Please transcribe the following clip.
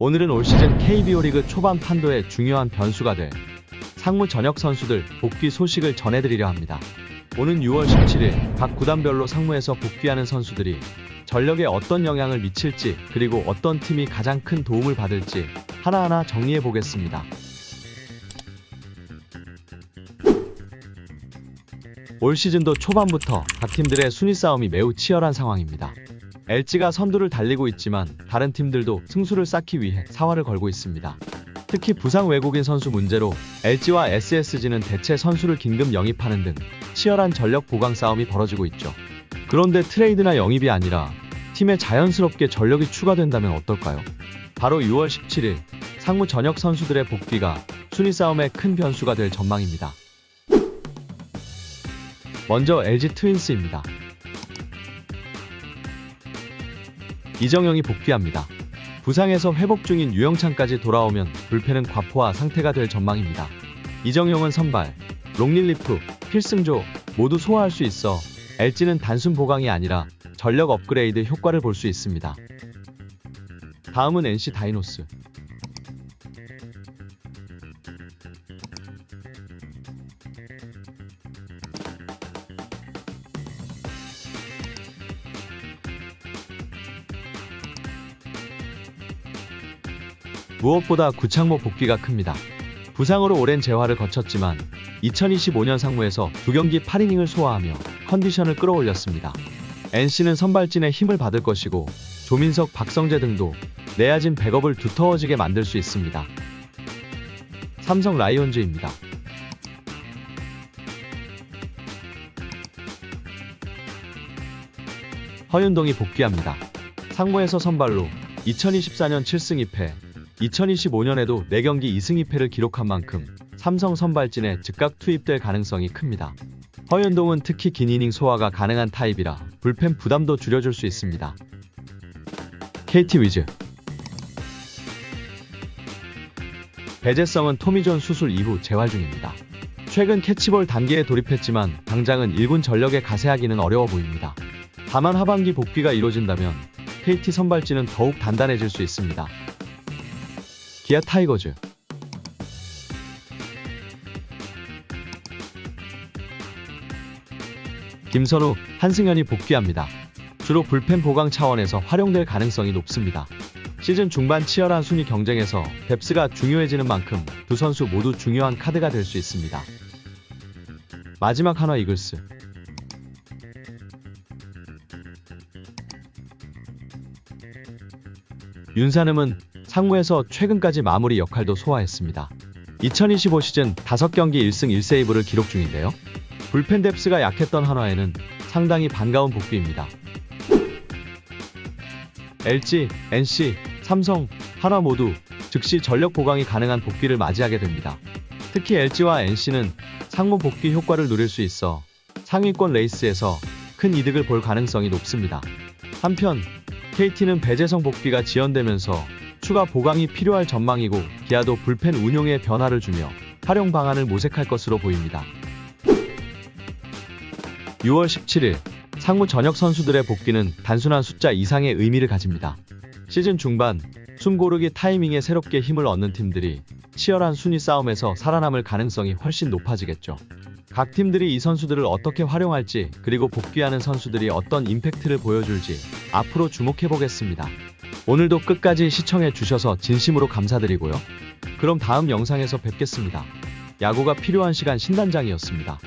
오늘은 올 시즌 KBO 리그 초반 판도에 중요한 변수가 될 상무 전역 선수들 복귀 소식을 전해드리려 합니다. 오는 6월 17일 각 구단별로 상무에서 복귀하는 선수들이 전력에 어떤 영향을 미칠지 그리고 어떤 팀이 가장 큰 도움을 받을지 하나하나 정리해 보겠습니다. 올 시즌도 초반부터 각 팀들의 순위 싸움이 매우 치열한 상황입니다. LG가 선두를 달리고 있지만 다른 팀들도 승수를 쌓기 위해 사활을 걸고 있습니다. 특히 부상 외국인 선수 문제로 LG와 SSG는 대체 선수를 긴급 영입하는 등 치열한 전력 보강 싸움이 벌어지고 있죠. 그런데 트레이드나 영입이 아니라 팀에 자연스럽게 전력이 추가된다면 어떨까요? 바로 6월 17일 상무 전역 선수들의 복귀가 순위 싸움의 큰 변수가 될 전망입니다. 먼저 LG 트윈스입니다. 이정영이 복귀합니다. 부상에서 회복 중인 유영찬까지 돌아오면 불펜은 과포화 상태가 될 전망입니다. 이정용은 선발, 롱릴리프, 필승조 모두 소화할 수 있어 LG는 단순 보강이 아니라 전력 업그레이드 효과를 볼 수 있습니다. 다음은 NC 다이노스. 무엇보다 구창모 복귀가 큽니다. 부상으로 오랜 재활을 거쳤지만 2025년 상무에서 두 경기 8이닝을 소화하며 컨디션을 끌어올렸습니다. NC는 선발진의 힘을 받을 것이고 조민석, 박성재 등도 내야진 백업을 두터워지게 만들 수 있습니다. 삼성 라이온즈입니다. 허윤동이 복귀합니다. 상무에서 선발로 2024년 7승 2패, 2025년에도 4경기 2승 2패를 기록한 만큼 삼성 선발진에 즉각 투입될 가능성이 큽니다. 허윤동은 특히 긴 이닝 소화가 가능한 타입이라 불펜 부담도 줄여줄 수 있습니다. KT 위즈 배재성은 토미존 수술 이후 재활 중입니다. 최근 캐치볼 단계에 돌입했지만 당장은 1군 전력에 가세하기는 어려워 보입니다. 다만 하반기 복귀가 이뤄진다면 KT 선발진은 더욱 단단해질 수 있습니다. 기아 타이거즈 김선우, 한승현이 복귀합니다. 주로 불펜 보강 차원에서 활용될 가능성이 높습니다. 시즌 중반 치열한 순위 경쟁에서 뎁스가 중요해지는 만큼 두 선수 모두 중요한 카드가 될 수 있습니다. 마지막 한화 이글스 윤산음은 상무에서 최근까지 마무리 역할도 소화했습니다. 2025 시즌 5경기 1승 1세이브를 기록 중인데요. 불펜 뎁스가 약했던 한화에는 상당히 반가운 복귀입니다. LG, NC, 삼성, 한화 모두 즉시 전력 보강이 가능한 복귀를 맞이하게 됩니다. 특히 LG와 NC는 상무 복귀 효과를 누릴 수 있어 상위권 레이스에서 큰 이득을 볼 가능성이 높습니다. 한편 KT는 배재성 복귀가 지연되면서 추가 보강이 필요할 전망이고 기아도 불펜 운용에 변화를 주며 활용 방안을 모색할 것으로 보입니다. 6월 17일 상무 전역 선수들의 복귀는 단순한 숫자 이상의 의미를 가집니다. 시즌 중반 숨 고르기 타이밍에 새롭게 힘을 얻는 팀들이 치열한 순위 싸움에서 살아남을 가능성이 훨씬 높아지겠죠. 각 팀들이 이 선수들을 어떻게 활용할지 그리고 복귀하는 선수들이 어떤 임팩트를 보여줄지 앞으로 주목해 보겠습니다. 오늘도 끝까지 시청해 주셔서 진심으로 감사드리고요. 그럼 다음 영상에서 뵙겠습니다. 야구가 필요한 시간 신단장이었습니다.